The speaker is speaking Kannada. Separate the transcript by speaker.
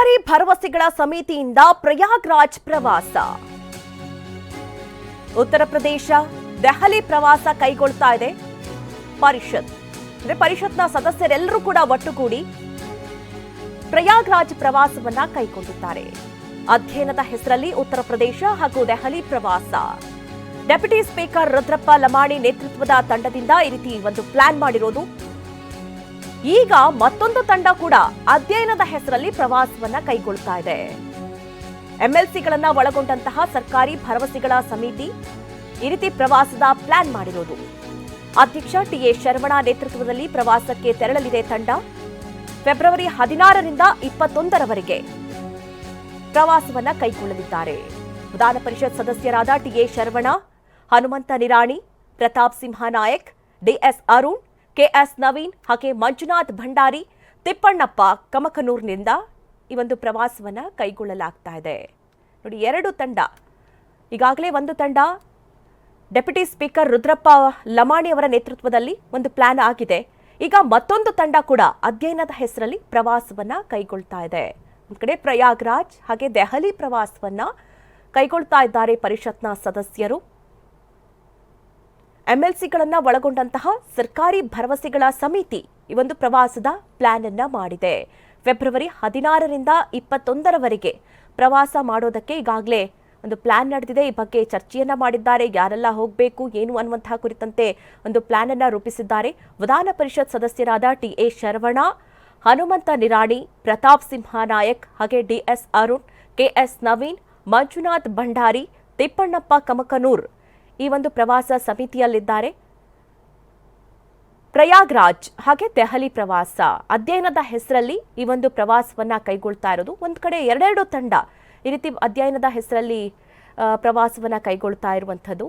Speaker 1: ಸರ್ಕಾರಿ ಭರವಸೆಗಳ ಸಮಿತಿಯಿಂದ ಪ್ರಯಾಗ್ರಾಜ್ ಪ್ರವಾಸ. ಉತ್ತರ ಪ್ರದೇಶ, ದೆಹಲಿ ಪ್ರವಾಸ ಕೈಗೊಳ್ತಾ ಇದೆ. ಪರಿಷತ್. ಅಂದ್ರೆ ಪರಿಷತ್ನ ಸದಸ್ಯರೆಲ್ಲರೂ ಕೂಡ ಒಟ್ಟುಗೂಡಿ ಪ್ರಯಾಗ್ರಾಜ್ ಪ್ರವಾಸವನ್ನ ಕೈಗೊಂಡಿದ್ದಾರೆ. ಅಧ್ಯಯನದ ಹೆಸರಲ್ಲಿ ಉತ್ತರ ಪ್ರದೇಶ ಹಾಗೂ ದೆಹಲಿ ಪ್ರವಾಸ. ಡೆಪ್ಯೂಟಿ ಸ್ಪೀಕರ್ ರುದ್ರಪ್ಪ ಲಮಾಣಿ ನೇತೃತ್ವದ ತಂಡದಿಂದ ಈ ರೀತಿ ಒಂದು ಪ್ಲಾನ್ ಮಾಡಿರೋದು. ಈಗ ಮತ್ತೊಂದು ತಂಡ ಕೂಡ ಅಧ್ಯಯನದ ಹೆಸರಲ್ಲಿ ಪ್ರವಾಸವನ್ನ ಕೈಗೊಳ್ತಾ ಇದೆ. ಎಂಎಲ್ಸಿಗಳನ್ನ ಒಳಗೊಂಡಂತಹ ಸರ್ಕಾರಿ ಭರವಸೆಗಳ ಸಮಿತಿ ಈ ರೀತಿ ಪ್ರವಾಸದ ಪ್ಲಾನ್ ಮಾಡಿರೋದು. ಅಧ್ಯಕ್ಷ ಟಿಎ ಶರವಣ ನೇತೃತ್ವದಲ್ಲಿ ಪ್ರವಾಸಕ್ಕೆ ತೆರಳಲಿದೆ ತಂಡ. ಫೆಬ್ರವರಿ ಹದಿನಾರರಿಂದ ಇಪ್ಪತ್ತೊಂದರವರೆಗೆ ಪ್ರವಾಸವನ್ನ ಕೈಗೊಳ್ಳಲಿದ್ದಾರೆ. ವಿಧಾನ ಪರಿಷತ್ ಸದಸ್ಯರಾದ T A Sharavana, Hanumanth Nirani, Pratap Simha Nayak D S Arun K S Naveen ಹಾಗೆ ಮಂಜುನಾಥ್ ಭಂಡಾರಿ, ತಿಪ್ಪಣ್ಣಪ್ಪ ಕಮಕನೂರ್ನಿಂದ ಈ ಒಂದು ಪ್ರವಾಸವನ್ನ ಕೈಗೊಳ್ಳಲಾಗ್ತಾ ಇದೆ. ನೋಡಿ, ಎರಡು ತಂಡ. ಈಗಾಗಲೇ ಒಂದು ತಂಡ, ಡೆಪ್ಯೂಟಿ ಸ್ಪೀಕರ್ ರುದ್ರಪ್ಪ ಲಮಾಣಿ ಅವರ ನೇತೃತ್ವದಲ್ಲಿ ಒಂದು ಪ್ಲಾನ್ ಆಗಿದೆ. ಈಗ ಮತ್ತೊಂದು ತಂಡ ಕೂಡ ಅಧ್ಯಯನದ ಹೆಸರಲ್ಲಿ ಪ್ರವಾಸವನ್ನ ಕೈಗೊಳ್ತಾ ಇದೆ. ಒಂದು ಕಡೆ ಪ್ರಯಾಗ್ರಾಜ್ ಹಾಗೆ ದೆಹಲಿ ಪ್ರವಾಸವನ್ನ ಕೈಗೊಳ್ತಾ ಇದ್ದಾರೆ ಪರಿಷತ್ನ ಸದಸ್ಯರು. ಎಂಎಲ್ಸಿಗಳನ್ನ ಒಳಗೊಂಡಂತಹ ಸರ್ಕಾರಿ ಭರವಸೆಗಳ ಸಮಿತಿ ಈ ಒಂದು ಪ್ರವಾಸದ ಪ್ಲಾನ್ ಅನ್ನ ಮಾಡಿದೆ. ಫೆಬ್ರವರಿ ಹದಿನಾರರಿಂದ ಇಪ್ಪತ್ತೊಂದರವರೆಗೆ ಪ್ರವಾಸ ಮಾಡೋದಕ್ಕೆ ಈಗಾಗಲೇ ಒಂದು ಪ್ಲಾನ್ ನಡೆದಿದೆ. ಈ ಬಗ್ಗೆ ಚರ್ಚೆಯನ್ನ ಮಾಡಿದ್ದಾರೆ. ಯಾರೆಲ್ಲ ಹೋಗಬೇಕು, ಏನು ಅನ್ನುವಂತಹ ಕುರಿತಂತೆ ಒಂದು ಪ್ಲಾನ್ ಅನ್ನ ರೂಪಿಸಿದ್ದಾರೆ. ವಿಧಾನ ಪರಿಷತ್ ಸದಸ್ಯರಾದ ಟಿ ಎ ಶರವಣ, ಹನುಮಂತ ನಿರಾಣಿ, ಪ್ರತಾಪ್ ಸಿಂಹ ನಾಯಕ್, ಹಾಗೆ D S Arun, K S Naveen, Manjunath Bhandari, Tippannappa Kamakanur ಈ ಒಂದು ಪ್ರವಾಸ ಸಮಿತಿಯಲ್ಲಿದ್ದಾರೆ. ಪ್ರಯಾಗ್ರಾಜ್ ಹಾಗೆ ದೆಹಲಿ ಪ್ರವಾಸ. ಅಧ್ಯಯನದ ಹೆಸರಲ್ಲಿ ಈ ಒಂದು ಪ್ರವಾಸವನ್ನ ಕೈಗೊಳ್ತಾ ಇರೋದು. ಒಂದ್ ಕಡೆ ಎರಡೆರಡು ತಂಡ ಈ ರೀತಿ ಅಧ್ಯಯನದ ಹೆಸರಲ್ಲಿ ಪ್ರವಾಸವನ್ನು ಕೈಗೊಳ್ತಾ ಇರುವಂಥದ್ದು.